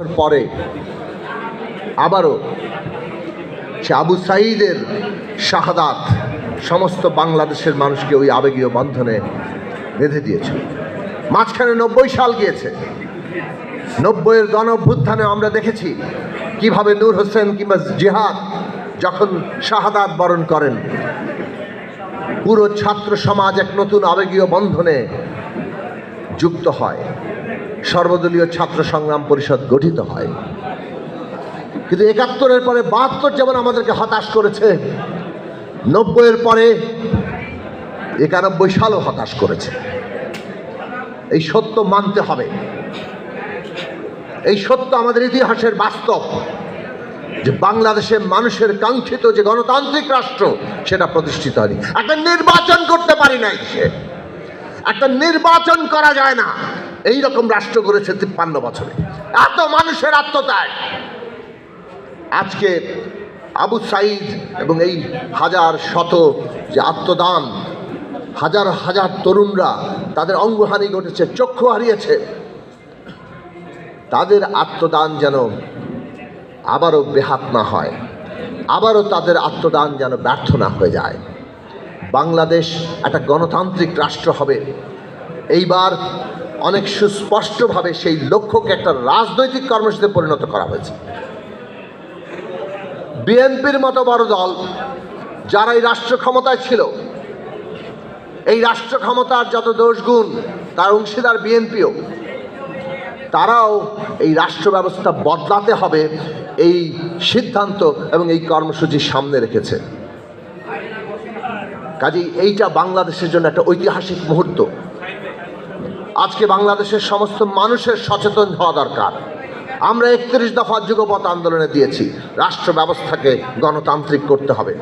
বছর পরে আবারও সে আবু সাঈদের শাহাদাত সমস্ত বাংলাদেশের মানুষকে ওই আবেগীয় বন্ধনে বেঁধে দিয়েছিল। মাঝখানে নব্বই সাল গিয়েছে। নব্বইয়ের গণ অভ্যুত্থানে আমরা দেখেছি কীভাবে নূর হোসেন কিংবা জিহাদ যখন শাহাদাত বরণ করেন, পুরো ছাত্র সমাজ এক নতুন আবেগীয় বন্ধনে যুক্ত হয়। সর্বদলীয় ছাত্র সংগ্রাম পরিষদ গঠিত হয়। কিন্তু একাত্তরের পরে বাহাত্তর যেমন আমাদেরকে হতাশ করেছে, নব্বইয়ের পরে একানব্বই সালও হতাশ করেছে। এই সত্য মানতে হবে। এই সত্য আমাদের ইতিহাসের বাস্তব, যে বাংলাদেশে মানুষের কাঙ্ক্ষিত যে গণতান্ত্রিক রাষ্ট্র, সেটা প্রতিষ্ঠিত হয়নি। একটা নির্বাচন করতে পারি নাই সে। একটা নির্বাচন করা যায় না। এই রকম রাষ্ট্র করেছে তিপ্পান্ন বছরে। এত মানুষের আত্মত্যাগ। আজকে আবু সাইদ এবং এই হাজার শত যে আত্মদান, হাজার হাজার তরুণরা তাদের অঙ্গহানি ঘটেছে, চক্ষু হারিয়েছে। তাদের আত্মদান যেন আবারও বেহাত না হয়, আবারও তাদের আত্মদান যেন ব্যর্থ না হয়ে যায়। বাংলাদেশ একটা গণতান্ত্রিক রাষ্ট্র হবে। এইবার অনেক সুস্পষ্টভাবে সেই লক্ষ্যকে একটা রাজনৈতিক কর্মসূচিতে পরিণত করা হয়েছে। বিএনপির মতো বড় দল যারা এই রাষ্ট্র ক্ষমতায় ছিল, এই রাষ্ট্র ক্ষমতার যত দোষগুণ, তার অংশীদার বিএনপিও, তারাও এই রাষ্ট্র ব্যবস্থা বদলাতে হবে এই সিদ্ধান্ত এবং এই কর্মসূচি সামনে রেখেছে। কাজেই এইটা বাংলাদেশের জন্য একটা ঐতিহাসিক মুহূর্ত। আজকে বাংলাদেশের সমস্ত মানুষের সচেতন হওয়া দরকার। আমরা একত্রিশ দফা যুগপথ আন্দোলনে দিয়েছি। রাষ্ট্র ব্যবস্থাকে গণতান্ত্রিক করতে হবে।